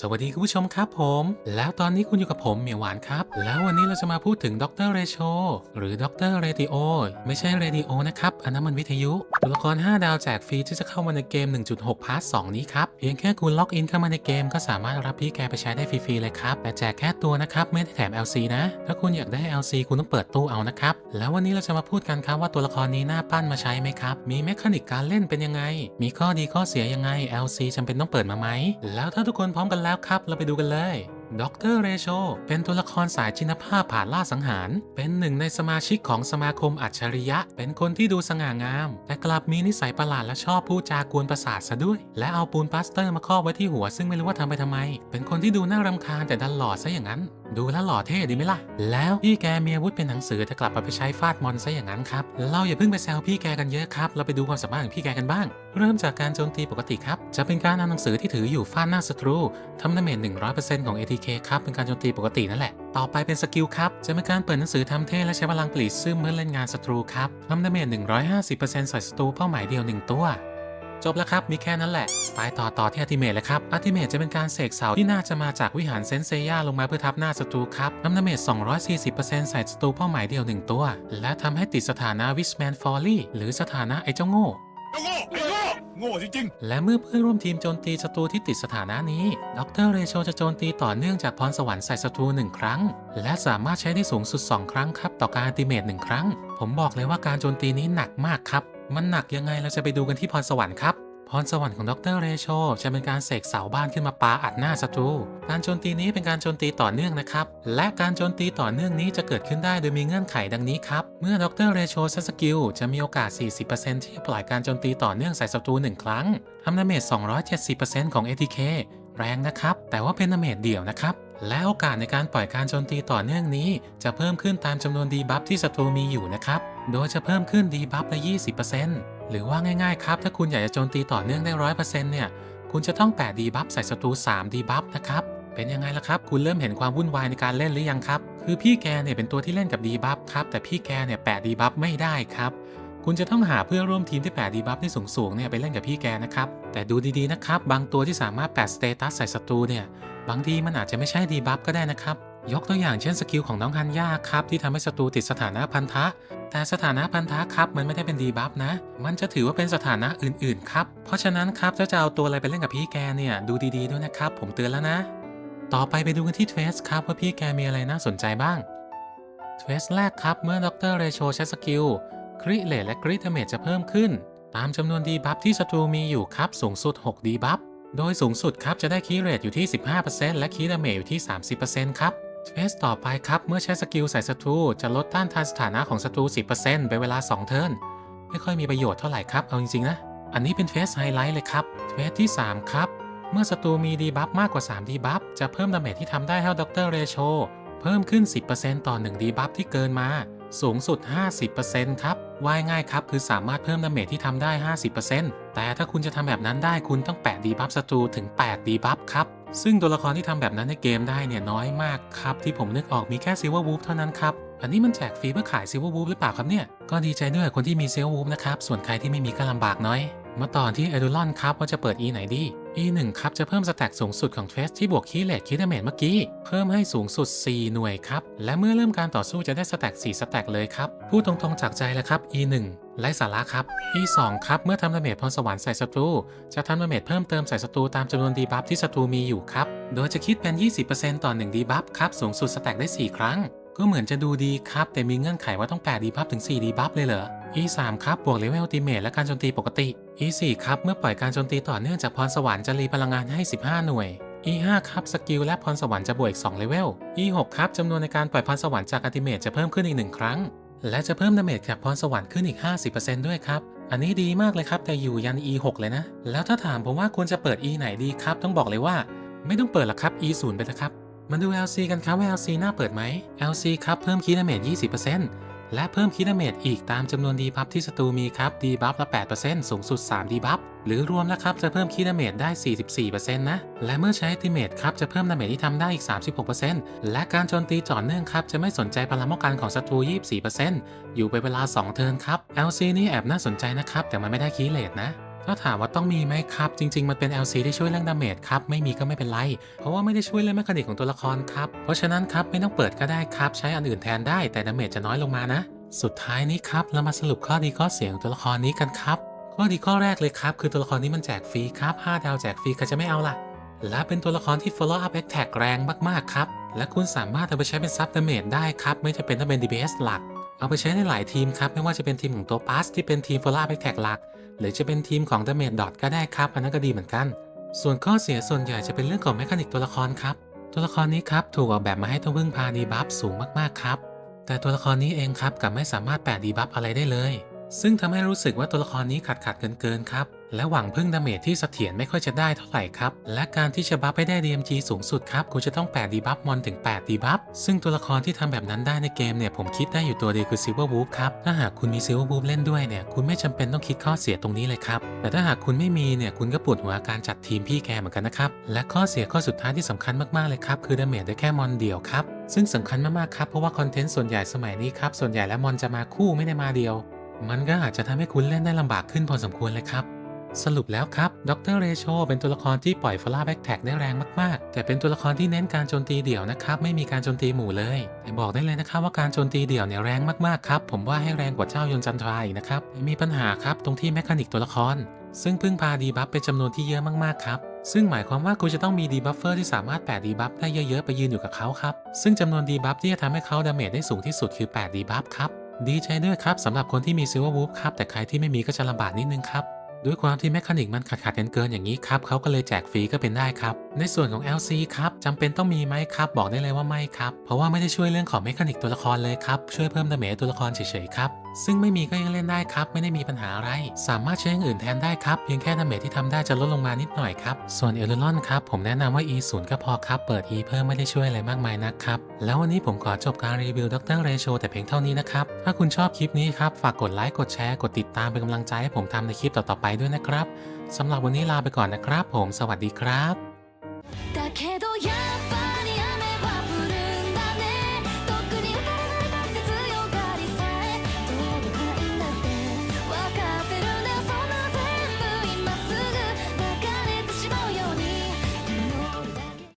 สวัสดีคุณผู้ชมครับผม แล้วตอนนี้คุณอยู่กับผมเหมียวหวานครับ แล้ววันนี้เราจะมาพูดถึงดรเรโชหรือดรเรดิโอไม่ใช่เรดิโอนะครับ อันนั้นมันวิทยุ ตัวละคร 5 ดาวแจกฟรีที่จะเข้ามาในเกม 1.6 พาร์ท 2 นี้ครับ เพียงแค่คุณล็อกอินเข้ามาในเกมก็สามารถรับพี่แกไปใช้ได้ฟรีๆเลยครับ แต่แจกแค่ตัวนะครับ ไม่ได้แถม LC นะ ถ้าคุณอยากได้ LC คุณต้องเปิดตู้เอานะครับ แล้ววันนี้เราจะมาพูดกันครับว่าตัวละครนี้น่าปั้นมาใช้ไหมครับ มีแมคานิกการเล่นเป็นยังไง มีข้อดีข้อเสียยังไง LC จำเป็นต้องเปิดมาไหมแล้วถ้าทุกคนพร้อมกันแล้วครับ เราไปดูกันเลยดรเรโชเป็นตัวละครสายชินภาพผ่านล่าสังหาร เป็นหนึ่งในสมาชิกของสมาคมอัจฉริยะ เป็นคนที่ดูสง่างาม แต่กลับมีนิสัยประหลาดและชอบพูดจากวนประสาทซะด้วย และเอาปูนปลาสเตอร์มาครอบไว้ที่หัวซึ่งไม่รู้ว่าทำไปทำไม เป็นคนที่ดูน่ารำคาญแต่ดันหล่อซะอย่างนั้นดูแล้วหล่อเท่ดีไหมล่ะ แล้วพี่แกมีอาวุธเป็นหนังสือแต่กลับเอาไปใช้ฟาดมอนซะอย่างนั้นครับ เราอย่าเพิ่งไปแซวพี่แกกันเยอะครับ เราไปดูความสามารถของพี่แกกันบ้าง เริ่มจากการโจมตีปกติครับ จะเป็นการเอาหนังสือที่ถืออยู่ฟาดหน้าศัตรูทำดาเมจ100%ของ ATK ครับ เป็นการโจมตีปกตินั่นแหละ ต่อไปเป็นสกิลครับ จะเป็นการเปิดหนังสือทำเท่และใช้พลังปลีดซึมเมื่อเล่นงานศัตรูครับทำดาเมจ150%ใส่ศัตรูเป้าหมายเดียวหนึ่งตัว จบแล้วครับ มีแค่นั้นแหละ ไปต่อต่อที่อัติเมทเลยครับอัติเมทจะเป็นการเสกเสาที่น่าจะมาจากวิหารเซนเซย่าลงมาเพื่อทับหน้าศัตรูครับน้ำดาเมจ240%ใส่ศัตรูเป้าหมายเดียวหนึ่งตัว และทำให้ติดสถานะวิชแมนฟอลลี่หรือสถานะไอ้เจ้าโง่ไอ้โง่ไอ้โง่โง่จริงและเมื่อเพื่อนร่วมทีมโจมตีศัตรูที่ติดสถานะนี้ ดรเรโชจะโจมตีต่อเนื่องจากพรสวรรค์ใส่ศัตรูหนึ่งครั้ง และสามารถใช้ได้สูงสุด 2 ครั้งครับ ต่อการอัลติเมทหนึ่งครั้ง ผมบอกเลยว่าการโจมตีนี้หนักมากครับ มันหนักยังไงเราจะไปดูกันที่พรสวรรค์ครับพรสวรรค์ของดรเรโชจะเป็นการเสกเสาบ้านขึ้นมาปาอัดหน้าศัตรู การโจมตีนี้เป็นการโจมตีต่อเนื่องนะครับ และการโจมตีต่อเนื่องนี้จะเกิดขึ้นได้โดยมีเงื่อนไขดังนี้ครับ เมื่อดรเรโชใช้สกิลจะมีโอกาส 40%ที่ปล่อยการโจมตีต่อเนื่องใส่ศัตรู 1 ครั้งทำดาเมจ270%ของ ATK แรงนะครับ แต่ว่าเป็นดาเมจเดี่ยวนะครับ และโอกาสในการปล่อยการโจมตีต่อเนื่องนี้ จะเพิ่มขึ้นตามจำนวนดีบัฟที่ศัตรูมีอยู่นะครับ โดยจะเพิ่มขึ้นดีบัฟละ 20%หรือว่าง่ายๆ ครับ ถ้าคุณอยากจะโจมตีต่อเนื่องได้ 100%เนี่ย คุณจะต้องแปะดีบัฟใส่ศัตรู3ดีบัฟนะครับ เป็นยังไงล่ะครับ คุณเริ่มเห็นความวุ่นวายในการเล่นหรือยังครับ คือพี่แกเนี่ยเป็นตัวที่เล่นกับดีบัฟครับ แต่พี่แกเนี่ยแปะดีบัฟไม่ได้ครับ คุณจะต้องหาเพื่อร่วมทีมที่แปะดีบัฟที่สูงๆเนี่ยไปเล่นกับพี่แกนะครับ แต่ดูดีๆนะครับ บางตัวที่สามารถแปะสเตตัสใส่ศัตรูเนี่ย บางทีมันอาจจะไม่ใช่ดีบัฟก็ได้นะครับ ยกตัวอย่างเช่นสกิลของน้องฮันย่าครับที่ทำให้ศัตรูติดสถานะพันธะ แต่สถานะพันธะครับมันไม่ได้เป็นดีบัฟนะ มันจะถือว่าเป็นสถานะอื่นๆครับ เพราะฉะนั้นครับถ้าจะเอาตัวอะไรไปเล่นกับพี่แกเนี่ยดูดีๆด้วยนะครับ ผมเตือนแล้วนะ ต่อไปไปดูกันที่เทรสครับว่าพี่แกมีอะไรน่าสนใจบ้างเทรสแรกครับเมื่อดรเรโชใช้สกิลคริเลตและคริดาเมจจะเพิ่มขึ้น ตามจำนวนดีบัฟที่ศัตรูมีอยู่ครับสูงสุด 6 ดีบัฟ โดยสูงสุดครับจะได้คีย์เรทอยู่ที่ 15%และคีย์ดาเมจอยู่ที่ 30%ครับเทสต่อไปครับ เมื่อใช้สกิลใส่ศัตรูจะลดต้านทานสถานะของศัตรู 10%เป็นเวลา 2 เทิร์นไม่ค่อยมีประโยชน์เท่าไหร่ครับ เอาจริงๆนะ อันนี้เป็นเฟสไฮไลท์เลยครับเฟสที่ 3 ครับ เมื่อศัตรูมีดีบัฟมากกว่า 3 ดีบัฟจะเพิ่มดาเมจที่ทำได้ให้ดรเรโชเพิ่มขึ้น 10%ต่อ 1 ดีบัฟที่เกินมา สูงสุด 50%ครับ ว่ายง่ายครับ คือสามารถเพิ่มดาเมจที่ทำได้ 50%แต่ถ้าคุณจะทำแบบนั้นได้คุณต้องแปะดีบัฟศัตรูถึง 8 ดีบัฟครับ ซึ่งตัวละครที่ทำแบบนั้นในเกมได้เนี่ยน้อยมากครับ ที่ผมนึกออกมีแค่ซิลเวอร์วูฟเท่านั้นครับ อันนี้มันแจกฟรีเพื่อขายซิลเวอร์วูฟหรือเปล่าครับเนี่ย ก็ดีใจด้วยคนที่มีซิลเวอร์วูฟนะครับ ส่วนใครที่ไม่มีก็ลำบากน้อย มาต่อที่เอดูลอนครับว่าจะเปิด E ไหนดี E 1 ครับจะเพิ่มสแต็กสูงสุดของเทสที่บวกคีย์เลทคีย์ดเมจเมื่อกี้ เพิ่มให้สูงสุด 4 หน่วยครับ และเมื่อเริ่มการต่อสู้จะได้สแต็ก4สแต็กเลยครับ พูดตรงๆจากใจเลยครับ E 1 ไร้สาระครับ E 2 ครับ เมื่อทำดาเมจพรสวรรค์ใส่ศัตรู จะทำดาเมจเพิ่มเติมใส่ศัตรูตามจำนวนดีบัฟที่ศัตรูมีอยู่ครับ โดยจะคิดเป็น 20%ต่อ1ดีบัฟครับ สูงสุดสแต็กได้ 4 ครั้ง ก็เหมือนจะดูดีครับ แต่มีเงื่อนไขว่าต้อง8ดีบัฟถึง4ดีบัฟเลยเหรอ E 3 ครับบวกเลเวลอัลติเมทและการโจมตีปกติ E 4 ครับเมื่อปล่อยการโจมตีต่อเนื่องจากพรสวรรค์จะรีพลังงานให้ 15 หน่วย E 5 ครับสกิลและพรสวรรค์จะบวกอีก2เลเวล E 6 ครับจำนวนในการปล่อยพรสวรรค์จากอัลติเมทจะเพิ่มขึ้นอีก 1 ครั้ง และจะเพิ่มดาเมจจากพรสวรรค์ขึ้นอีก 50%ด้วยครับอันนี้ดีมากเลยครับแต่อยู่ยัน E 6 เลยนะ แล้วถ้าถามผมว่าควรจะเปิด E ไหนดีครับ ต้องบอกเลยว่า ไม่ต้องเปิดหรอกครับ E 0 ไปนะครับ มาดู LC กันครับว่า LC น่าเปิดไหม LC ครับเพิ่มคีดาเมจ20%และเพิ่มคีดาเมจอีกตามจำนวนดีบัฟที่ศัตรูมีครับดีบัฟละ 8%สูงสุด 3 ดีบัฟหรือรวมแล้วครับจะเพิ่มคีดาเมจได้ 44%นะ และเมื่อใช้ติเมทครับจะเพิ่มดาเมจที่ทำได้อีก 36%และการโจมตีต่อเนื่องครับจะไม่สนใจพลังป้องกันของศัตรู 24%อยู่ไปเวลา 2 เทิร์นครับ LC นี่แอบน่าสนใจนะครับแต่มันไม่ได้คีย์เลทนะ ถ้าถามว่าต้องมีไหมครับ จริง ๆ มันเป็น LC ที่ช่วยเรื่องดาเมจครับ ไม่มีก็ไม่เป็นไร เพราะว่าไม่ได้ช่วยเรื่องแมคานิกของตัวละครครับ เพราะฉะนั้นครับไม่ต้องเปิดก็ได้ครับ ใช้อันอื่นแทนได้แต่ดาเมจจะน้อยลงมานะ สุดท้ายนี้ครับเรามาสรุปข้อดีข้อเสียของตัวละครนี้กันครับข้อดีข้อแรกเลยครับคือตัวละครนี้มันแจกฟรีครับ5ดาวแจกฟรีใครจะไม่เอาล่ะ และเป็นตัวละครที่ follow up attack แรงมากๆครับและคุณสามารถเอาไปใช้เป็นซับดาเมจได้ครับไม่จะเป็นต้องเป็น DPS หลัก เอาไปใช้ในหลายทีมครับ ไม่ว่าจะเป็นทีมของตัวปัสที่เป็นทีม follow up attack หลัก หรือจะเป็นทีมของเดเมจดอทก็ได้ครับอันนั้นก็ดีเหมือนกัน ส่วนข้อเสียส่วนใหญ่จะเป็นเรื่องของแมคานิกตัวละครครับ ตัวละครนี้ครับถูกออกแบบมาให้ต้องพึ่งพาดีบัฟสูงมากๆครับ แต่ตัวละครนี้เองครับกลับไม่สามารถแปะดีบัฟอะไรได้เลย ซึ่งทำให้รู้สึกว่าตัวละครนี้ขัดขัดเกินเกินๆครับ และหวังพึ่งดาเมจที่เสถียรไม่ค่อยจะได้เท่าไหร่ครับ และการที่จะบัฟให้ได้ DMG สูงสุดครับคุณจะต้องแปะดีบัฟมอนถึง8ดีบัฟซึ่งตัวละครที่ทำแบบนั้นได้ในเกมเนี่ยผมคิดได้อยู่ตัวเดียวคือ Silver Wolf ครับ ถ้าหากคุณมี Silver Wolf เล่นด้วยเนี่ยคุณไม่จำเป็นต้องคิดข้อเสียตรงนี้เลยครับ แต่ถ้าหากคุณไม่มีเนี่ยคุณก็ปวดหัวการจัดทีมพี่แกเหมือนกันนะครับและข้อเสียข้อสุดท้ายที่สำคัญมากๆเลยครับคือดาเมจได้แค่มอนเดียวครับซึ่งสำคัญมากๆครับเพราะว่าคอนเทนต์ส่วนใหญ่สมัยนี้ครับส่วนใหญ่แล้วมอนจะมาคู่ไม่ได้มาเดียว มันก็อาจจะทำให้คุณเล่นได้ลำบากขึ้นพอสมควรเลยครับ สรุปแล้วครับดรเรโชเป็นตัวละครที่ปล่อยฟลาแบ็กแท็กได้แรงมากๆ แต่เป็นตัวละครที่เน้นการโจมตีเดี่ยวนะครับไม่มีการโจมตีหมู่เลยแต่บอกได้เลยนะครับว่าการโจมตีเดี่ยวเนี่ยแรงมากๆครับผมว่าให้แรงกว่าเจ้ายนจันทราอีกนะครับมีปัญหาครับตรงที่แมคานิกตัวละคร ซึ่งพึ่งพาดีบัฟเป็นจำนวนที่เยอะมากๆครับซึ่งหมายความว่าคุณจะต้องมีดีบัฟเฟอร์ที่สามารถแปะดีบัฟได้เยอะๆ ไปยืนอยู่กับเขาครับ ซึ่งจำนวนดีบัฟที่จะทำให้เขาดาเมจได้สูงที่สุดคือ8ดีบัฟครับ ดีใจด้วยครับสำหรับคนที่มีซิลเวอร์วูฟครับแต่ใครที่ไม่มีก็จะลำบากนิดนึงครับด้วยความที่แมคานิกมันขาดขาดกันเกินอย่างนี้ครับเขาก็เลยแจกฟรีก็เป็นได้ครับ ในส่วนของ LC ครับจำเป็นต้องมีไหมครับบอกได้เลยว่าไม่ครับ เพราะว่าไม่ได้ช่วยเรื่องของแมคานิกตัวละครเลยครับช่วยเพิ่มดาเมจตัวละครเฉยๆครับ ซึ่งไม่มีก็ยังเล่นได้ครับ ไม่ได้มีปัญหาอะไร สามารถใช้อย่างอื่นแทนได้ครับเพียงแค่ดาเมจที่ทำได้จะลดลงมานิดหน่อยครับ ส่วนเอลลอนครับ ผมแนะนำว่า E 0 ก็พอครับ เปิด E เพิ่มไม่ได้ช่วยอะไรมากมายนักครับ แล้ววันนี้ผมขอจบการรีวิวดรเรโชแต่เพียงเท่านี้นะครับ ถ้าคุณชอบคลิปนี้ครับ ฝากกดไลค์กดแชร์กดติดตามเป็นกำลังใจให้ผมทำในคลิปต่อๆไปด้วยนะครับสำหรับวันนี้ลาไปก่อนนะครับ ผมสวัสดีครับ